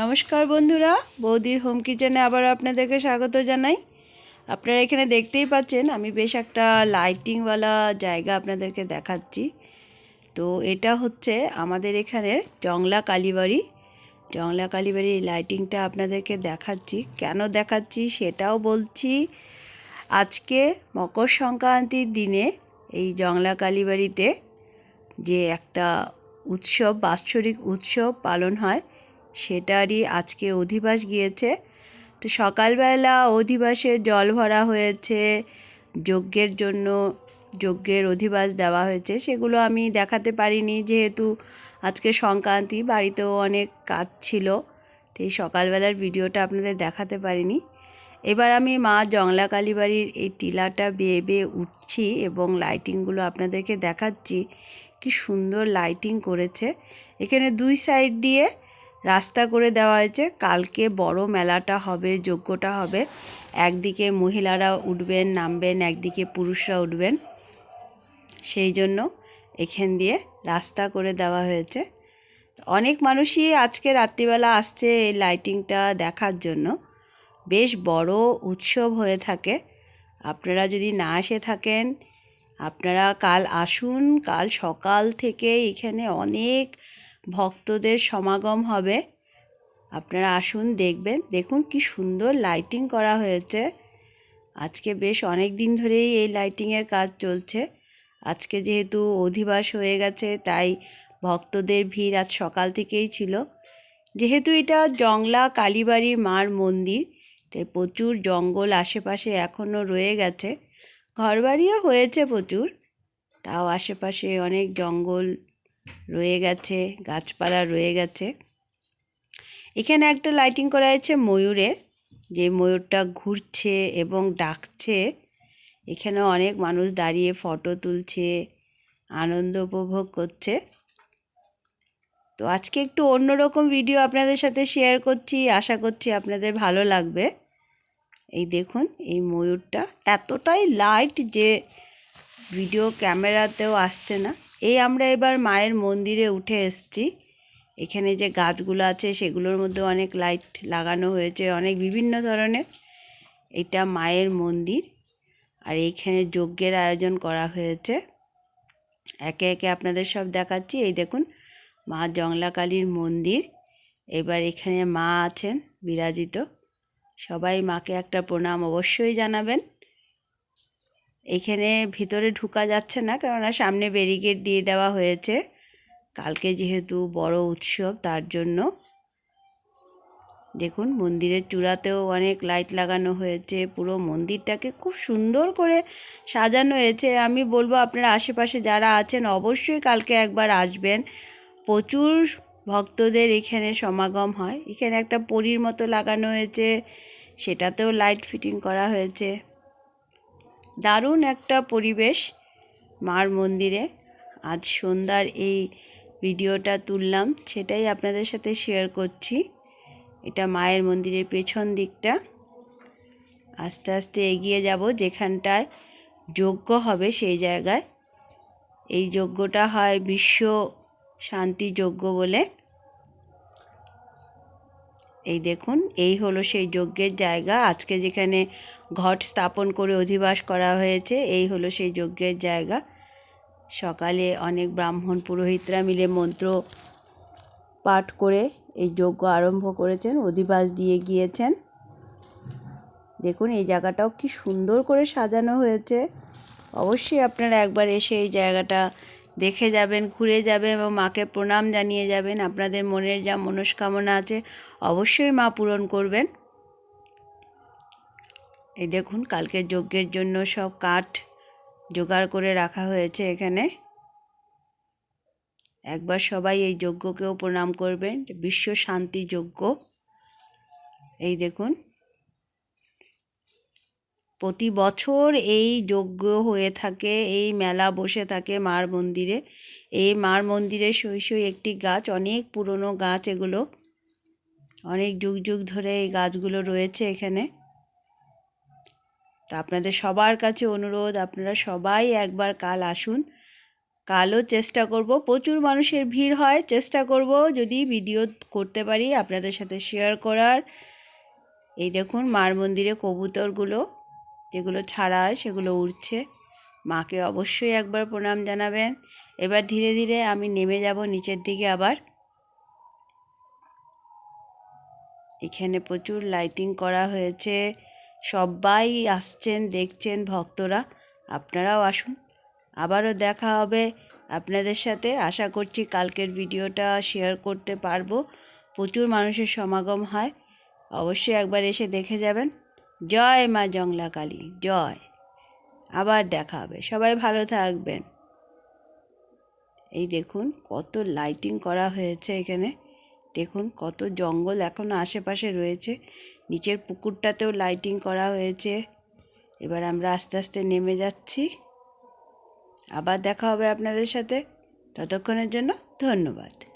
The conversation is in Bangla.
নমস্কার বন্ধুরা, বৌদির হোম কিচেনে আবার আপনাদেরকে স্বাগত জানাই। আপনারা এখানে দেখতেই পাচ্ছেন, আমি বেশ একটা লাইটিংওয়ালা জায়গা আপনাদেরকে দেখাচ্ছি। তো এটা হচ্ছে আমাদের এখানে জংলা কালীবাড়ি। জংলা কালীবাড়ির লাইটিংটা আপনাদেরকে দেখাচ্ছি। কেন দেখাচ্ছি সেটাও বলছি, আজকে মকর সংক্রান্তির দিনে এই জংলা কালীবাড়িতে যে একটা উৎসব, বাৎসরিক উৎসব পালন হয় সেটারই আজকে অধিবাস গিয়েছে। তো সকালবেলা অধিবাসে জল ভরা হয়েছে, যজ্ঞের জন্য যজ্ঞের অধিবাস দেওয়া হয়েছে। সেগুলো আমি দেখাতে পারিনি যেহেতু আজকে সংক্রান্তি, বাড়িতেও অনেক কাজ ছিল তো এই সকালবেলার ভিডিওটা আপনাদের দেখাতে পারিনি। এবার আমি মা জংলা কালীবাড়ির এই টিলাটা বেয়ে বেয়ে উঠছি এবং লাইটিংগুলো আপনাদেরকে দেখাচ্ছি। কি সুন্দর লাইটিং করেছে। এখানে দুই সাইড দিয়ে রাস্তা করে দেওয়া হয়েছে। কালকে বড় মেলাটা হবে, যজ্ঞটা হবে। একদিকে মহিলারা উঠবেন, নামবেন, একদিকে পুরুষরা উঠবেন। সেই জন্য এখান দিয়ে রাস্তা করে দেওয়া হয়েছে। অনেক মানুষই আজকে রাত্রিবেলা আসছে এই লাইটিংটা দেখার জন্য। বেশ বড় উৎসব হয়ে থাকে। আপনারা যদি না এসে থাকেন, আপনারা কাল আসুন। কাল সকাল থেকে এখানে অনেক ভক্তদের সমাগম হবে। আপনারা আসুন, দেখবেন। দেখুন কি সুন্দর লাইটিং করা হয়েছে। আজকে বেশ অনেক দিন ধরেই এই লাইটিংয়ের কাজ চলছে। আজকে যেহেতু অধিবাস হয়ে গেছে, তাই ভক্তদের ভিড় আজ সকাল থেকেই ছিল। যেহেতু এটা জংলা কালীবাড়ি মার মন্দির, তাই প্রচুর জঙ্গল আশেপাশে এখনও রয়ে গেছে। ঘরবাড়িও হয়েছে প্রচুর, তাও আশেপাশে অনেক জঙ্গল রয়ে গেছে, গাছপালা রয়ে গেছে। এখানে একটা লাইটিং করা হয়েছে ময়ূরের যে ময়ূরটা ঘুরছে এবং ডাকছে। এখানে অনেক মানুষ দাঁড়িয়ে ফটো তুলছে, আনন্দ উপভোগ করছে। তো আজকে একটু অন্যরকম ভিডিও আপনাদের সাথে শেয়ার করছি, আশা করছি আপনাদের ভালো লাগবে। এই দেখুন, এই ময়ূরটা এতটাই লাইট যে ভিডিও ক্যামেরাতেও আসছে না। এই আমরা এবার মায়ের মন্দিরে উঠে এসছি। এখানে যে গাছগুলো আছে, সেগুলোর মধ্যে অনেক লাইট লাগানো হয়েছে, অনেক বিভিন্ন ধরনের। এটা মায়ের মন্দির আর এইখানে যজ্ঞের আয়োজন করা হয়েছে। একে একে আপনাদের সব দেখাচ্ছি। এই দেখুন, মা জংলাকালীর মন্দির। এবার এখানে মা আছেন, বিরাজিত। সবাই মাকে একটা প্রণাম অবশ্যই জানাবেন। এখানে ভিতরে ঢুকা যাচ্ছে না, কেননা সামনে ব্যারিকেড দিয়ে দেওয়া হয়েছে। কালকে যেহেতু বড় উৎসব, তার জন্য। দেখুন, মন্দিরের চূড়াতেও অনেক লাইট লাগানো হয়েছে। পুরো মন্দিরটাকে খুব সুন্দর করে সাজানো হয়েছে। আমি বলব, আপনারা আশেপাশে যারা আছেন, অবশ্যই কালকে একবার আসবেন। প্রচুর ভক্তদের এখানে সমাগম হয়। এখানে একটা পরীর মতো লাগানো হয়েছে। সেটাতেও লাইট ফিটিং করা হয়েছে। দারুণ একটা পরিবেশ মার মন্দিরে। আজ সন্ধ্যার এই ভিডিওটা তুললাম, সেটাই আপনাদের সাথে শেয়ার করছি। এটা মায়ের মন্দিরের পেছন দিকটা। আস্তে আস্তে এগিয়ে যাব যেখানটায় যজ্ঞ হবে সেই জায়গায়। এই যজ্ঞটা হয় বিশ্ব শান্তি যজ্ঞ বলে। এই দেখুন, এই হলো সেই যজ্ঞের জায়গা। আজকে যেখানে ঘট স্থাপন করে অধিবাস করা হয়েছে, এই হলো সেই যজ্ঞের জায়গা। সকালে অনেক ব্রাহ্মণ পুরোহিতরা মিলে মন্ত্র পাঠ করে এই যজ্ঞ আরম্ভ করেছেন, অধিবাস দিয়ে গিয়েছেন। দেখুন, এই জায়গাটাও কি সুন্দর করে সাজানো হয়েছে। অবশ্যই আপনারা একবার এসে এই জায়গাটা দেখে যাবেন, ঘুরে যাবেন এবং মাকে প্রণাম জানিয়ে যাবেন। আপনাদের মনের যা মনস্কামনা আছে অবশ্যই মা পূরণ করবেন। এই দেখুন, কালকে যজ্ঞের জন্য সব কাঠ জোগাড় করে রাখা হয়েছে এখানে। একবার সবাই এই যজ্ঞকেও প্রণাম করবেন। বিশ্ব শান্তি যজ্ঞ। এই দেখুন প্রতি বছর এই যজ্ঞ হয়ে থাকে, এই মেলা বসে থাকে মার মন্দিরে। এই মার মন্দিরে সই একটি গাছ, অনেক পুরনো গাছ এগুলো। অনেক যুগ যুগ ধরে এই গাছগুলো রয়েছে এখানে। তা আপনাদের সবার কাছে অনুরোধ, আপনারা সবাই একবার কাল আসুন। কালও চেষ্টা করব, প্রচুর মানুষের ভিড় হয়, চেষ্টা করব যদি ভিডিও করতে পারি আপনাদের সাথে শেয়ার করার। এই দেখুন মার মন্দিরে কবুতরগুলো। যেগুলো ছাড়া সেগুলো উড়ছে। মাকে অবশ্যই একবার প্রণাম জানাবেন। এবার ধীরে ধীরে আমি নেমে যাব নিচের দিকে আবার। এখানে প্রচুর লাইটিং করা হয়েছে। সবাই আসছেন, দেখছেন ভক্তরা। আপনারাও আসুন। আবারও দেখা হবে আপনাদের সাথে। আশা করছি কালকের ভিডিওটা শেয়ার করতে পারব। প্রচুর মানুষের সমাগম হয়। অবশ্যই একবার এসে দেখে যাবেন। জয় মা জংলা কালী, জয়। আবার দেখা হবে। সবাই ভালো থাকবেন। এই দেখুন কত লাইটিং করা হয়েছে এখানে। দেখুন কত জঙ্গল এখনও আশেপাশে রয়েছে। নিচের পুকুরটাতেও লাইটিং করা হয়েছে। এবার আমরা আস্তে আস্তে নেমে যাচ্ছি। আবার দেখা হবে আপনাদের সাথে। ততক্ষণের জন্য ধন্যবাদ।